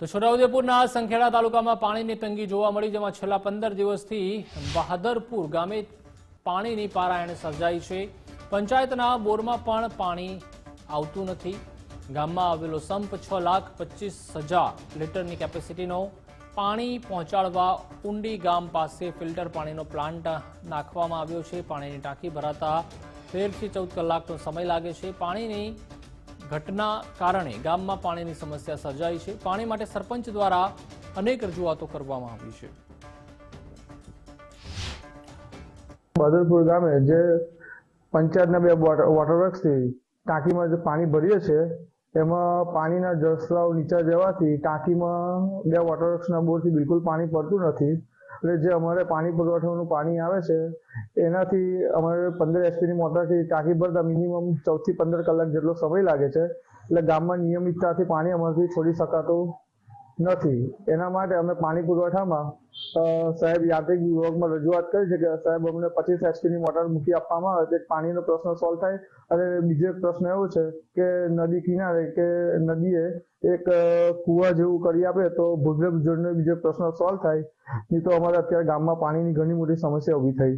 તો છોટાઉદેપુરના સંખેડા તાલુકામાં પાણીની તંગી જોવા મળી, જેમાં છેલ્લા પંદર દિવસથી બહાદરપુર ગામે પાણીની પારાયણ સર્જાઈ છે. પંચાયતના બોરમાં પણ પાણી આવતું નથી. ગામમાં આવેલો સંપ છ લાખ પચીસ હજાર લીટરની કેપેસિટીનો પાણી પહોંચાડવા ઉંડી ગામ પાસે ફિલ્ટર પાણીનો પ્લાન્ટ નાખવામાં આવ્યો છે. પાણીની ટાંકી ભરાતા તેરથી ચૌદ કલાકનો સમય લાગે છે. પાણીની ઘટના કારણે ગામમાં પાણીની સમસ્યા સર્જાઈ છે. પાણી માટે સરપંચ દ્વારા અનેક રજૂઆતો કરવામાં આવી છે. બદરપુર ગામે જે પંચાયતના બે વોટર વોટર ટાંકીમાં જે પાણી ભરીએ છે એમાં પાણીના જળસ્ત્રાવ નીચા જવાથી ટાંકીમાં બે વોટર વર્ક્સના બોરથી બિલકુલ પાણી પડતું નથી. એટલે જે અમારે પાણી પુરવઠાનું પાણી આવે છે, એનાથી અમારે પંદર એસપીની મોટરથી ટાંકી ભરતા મિનિમમ ચૌદથી પંદર કલાક જેટલો સમય લાગે છે. એટલે ગામમાં નિયમિતતાથી પાણી અમારાથી છોડી શકાતું નથી. એના માટે અમે પાણી પુરવઠામાં સાહેબ યાંત્રિક વિભાગમાં રજૂઆત કરી છે કે સાહેબ અમને પચીસ એચપીની મોટર મૂકી આપવામાં આવે તો પાણીનો પ્રશ્ન સોલ્વ થાય અને બીજો પ્રશ્ન એવો છે કે નદી કિનારે કે નદીએ એક કૂવા જેવું કરી આપે તો ભૂગર્ભ જળનો બીજો પ્રશ્ન સોલ્વ થાય. નહીં તો અમારે અત્યારે ગામમાં પાણીની ઘણી મોટી સમસ્યા ઊભી થઈ.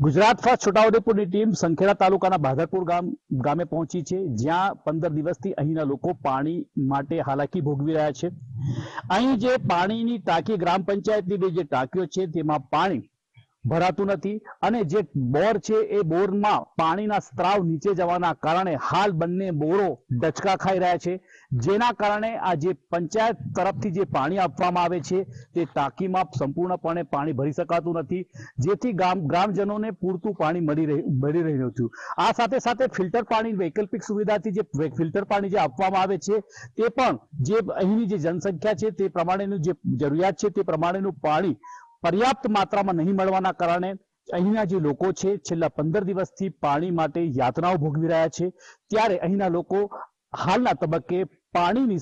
ગુજરાત ફર્સ્ટ છોટાઉદેપુરની ટીમ સંખેડા તાલુકાના બાધરપુર ગામ, ગામે પહોંચી છે, જ્યાં પંદર દિવસથી અહીંના લોકો પાણી માટે હાલાકી ભોગવી રહ્યા છે. અહીં જે પાણીની ટાંકી ગ્રામ પંચાયતની બે જે ટાંકીઓ છે, તેમાં પાણી ભરાતું નથી. અને જે બોર છે એ બોરમાં પાણીના સ્ત્રાવ નીચે જવાના કારણે હાલ બંને બોરો ડચકા ખાઈ રહ્યા છે. જેના કારણે આ જે પંચાયત તરફથી જે પાણી આપવામાં આવે છે તે ટાંકીમાં સંપૂર્ણપણે પાણી ભરી શકાતું નથી. જેથી ગામ, ગ્રામજનોને પૂરતું પાણી મળી રહી, મળી રહ્યું હતું. આ સાથે સાથે ફિલ્ટર પાણી, વૈકલ્પિક સુવિધાથી જે ફિલ્ટર પાણી જે આપવામાં આવે છે, તે પણ જે અહીંની જે જનસંખ્યા છે તે પ્રમાણેનું જે જરૂરિયાત છે તે પ્રમાણેનું પાણી પર્યાપ્ત માત્રામાં નહીં મળવાના કારણે અહીંના જે લોકો છે, છેલ્લા પંદર દિવસથી પાણી માટે યાતનાઓ ભોગવી રહ્યા છે. ત્યારે અહીંના લોકો હાલના તબક્કે પાણીની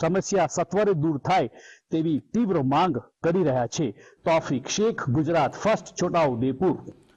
સમસ્યા સત્વરે દૂર થાય તેવી તીવ્ર માંગ કરી રહ્યા છે. તોફિક શેખ, ગુજરાત, ફર્સ્ટ છોટાઉદેપુર.